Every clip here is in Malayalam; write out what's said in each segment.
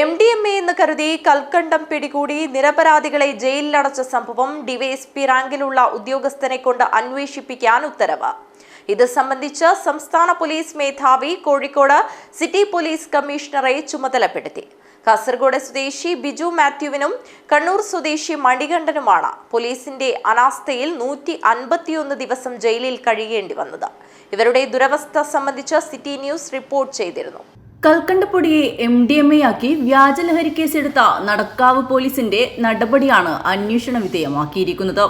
എം ഡി എം എ എന്ന് കരുതി കൽക്കണ്ടം പിടികൂടി നിരപരാധികളെ ജയിലിലടച്ച സംഭവം ഡിവൈഎസ്പി റാങ്കിലുള്ള ഉദ്യോഗസ്ഥനെ കൊണ്ട് അന്വേഷിപ്പിക്കാൻ ഉത്തരവ്. ഇത് സംബന്ധിച്ച് സംസ്ഥാന പോലീസ് മേധാവി കോഴിക്കോട് സിറ്റി പോലീസ് കമ്മീഷണറെ ചുമതലപ്പെടുത്തി. കാസർഗോഡ് സ്വദേശി ബിജു മാത്യുവിനും കണ്ണൂർ സ്വദേശി മണികണ്ഠനുമാണ് പോലീസിന്റെ അനാസ്ഥയിൽ നൂറ്റി അൻപത്തിയൊന്ന് ദിവസം ജയിലിൽ കഴിയേണ്ടി വന്നത്. ഇവരുടെ ദുരവസ്ഥ സംബന്ധിച്ച് സിറ്റി ന്യൂസ് റിപ്പോർട്ട് ചെയ്തിരുന്നു. കൽക്കണ്ടപ്പൊടിയെ എം ഡി എം എ ആക്കി വ്യാജലഹരി കേസെടുത്ത നടക്കാവ് പോലീസിന്റെ നടപടിയാണ് അന്വേഷണ വിധേയമാക്കിയിരിക്കുന്നത്.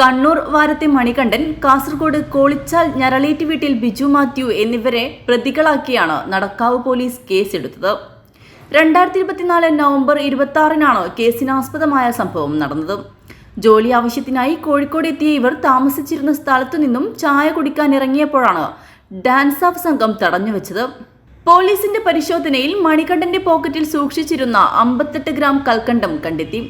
കണ്ണൂർ വാരത്തെ മണികണ്ഠൻ കാസർഗോഡ് കോളിച്ചാൽ ഞരളേറ്റ് വീട്ടിൽ ബിജു മാത്യു എന്നിവരെ പ്രതികളാക്കിയാണ് നടക്കാവ് പോലീസ് കേസെടുത്തത്. രണ്ടായിരത്തി ഇരുപത്തിനാല് നവംബർ ഇരുപത്തി ആറിനാണ് കേസിനാസ്പദമായ സംഭവം നടന്നത്. ജോലി ആവശ്യത്തിനായി കോഴിക്കോട് എത്തിയ ഇവർ താമസിച്ചിരുന്ന സ്ഥലത്തു നിന്നും ചായ കുടിക്കാൻ ഇറങ്ങിയപ്പോഴാണ് ഡാൻസ് ഓഫ് സംഘം തടഞ്ഞുവെച്ചത്. പോലീസിന്റെ പരിശോധനയിൽ മണികണ്ഠന്റെ പോക്കറ്റിൽ സൂക്ഷിച്ചിരുന്ന അമ്പത്തെട്ട് ഗ്രാം കൽക്കണ്ടം കണ്ടെത്തി.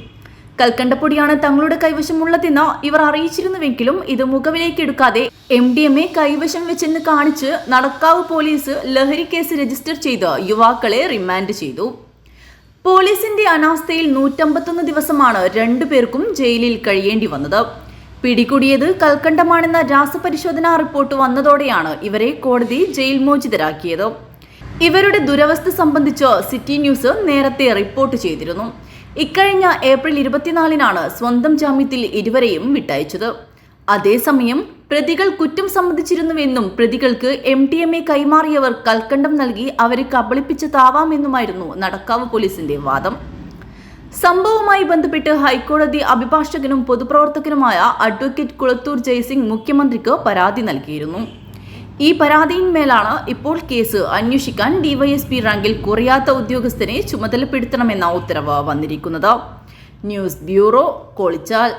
കൽക്കണ്ടപ്പൊടിയാണ് തങ്ങളുടെ കൈവശമുള്ളതെന്ന് ഇവർ അറിയിച്ചിരുന്നുവെങ്കിലും ഇത് മുഖവിലേക്ക് എടുക്കാതെ എം ഡി എം എ കൈവശം വെച്ചെന്ന് കാണിച്ച് നടക്കാവ് പോലീസ് ലഹരി കേസ് രജിസ്റ്റർ ചെയ്ത് യുവാക്കളെ റിമാൻഡ് ചെയ്തു. പോലീസിന്റെ അനാസ്ഥയിൽ നൂറ്റമ്പത്തൊന്ന് ദിവസമാണ് രണ്ടുപേർക്കും ജയിലിൽ കഴിയേണ്ടി വന്നത്. പിടികൂടിയത് കൽക്കണ്ടമാണെന്ന രാസപരിശോധനാ റിപ്പോർട്ട് വന്നതോടെയാണ് ഇവരെ കോടതി ജയിൽ മോചിതരാക്കിയത്. ഇവരുടെ ദുരവസ്ഥ സംബന്ധിച്ച് സിറ്റി ന്യൂസ് നേരത്തെ റിപ്പോർട്ട് ചെയ്തിരുന്നു. ഇക്കഴിഞ്ഞ ഏപ്രിൽ ഇരുപത്തിനാലിനാണ് സ്വന്തം ജാമ്യത്തിൽ ഇരുവരെയും വിട്ടയച്ചത്. അതേസമയം പ്രതികൾ കുറ്റം സമ്മതിച്ചിരുന്നുവെന്നും പ്രതികൾക്ക് എം ടി എം എ കൈമാറിയവർ കൽക്കണ്ടം നൽകി അവരെ കബളിപ്പിച്ചതാവാമെന്നുമായിരുന്നു നടക്കാവ് പോലീസിന്റെ വാദം. സംഭവവുമായി ബന്ധപ്പെട്ട് ഹൈക്കോടതി അഭിഭാഷകനും പൊതുപ്രവർത്തകനുമായ അഡ്വക്കേറ്റ് കുളത്തൂർ ജയ്സിംഗ് മുഖ്യമന്ത്രിക്ക് പരാതി നൽകിയിരുന്നു. ഈ പരാതിയിന്മേലാണ് ഇപ്പോൾ കേസ്. അന്വേഷിക്കാൻ ഡിവൈഎസ്പി റാങ്കിൽ കുറയാത്ത ഉദ്യോഗസ്ഥനെ ചുമതലപ്പെടുത്തണമെന്ന ഉത്തരവ് വന്നിരിക്കുന്നത്. News bureau Kolichal.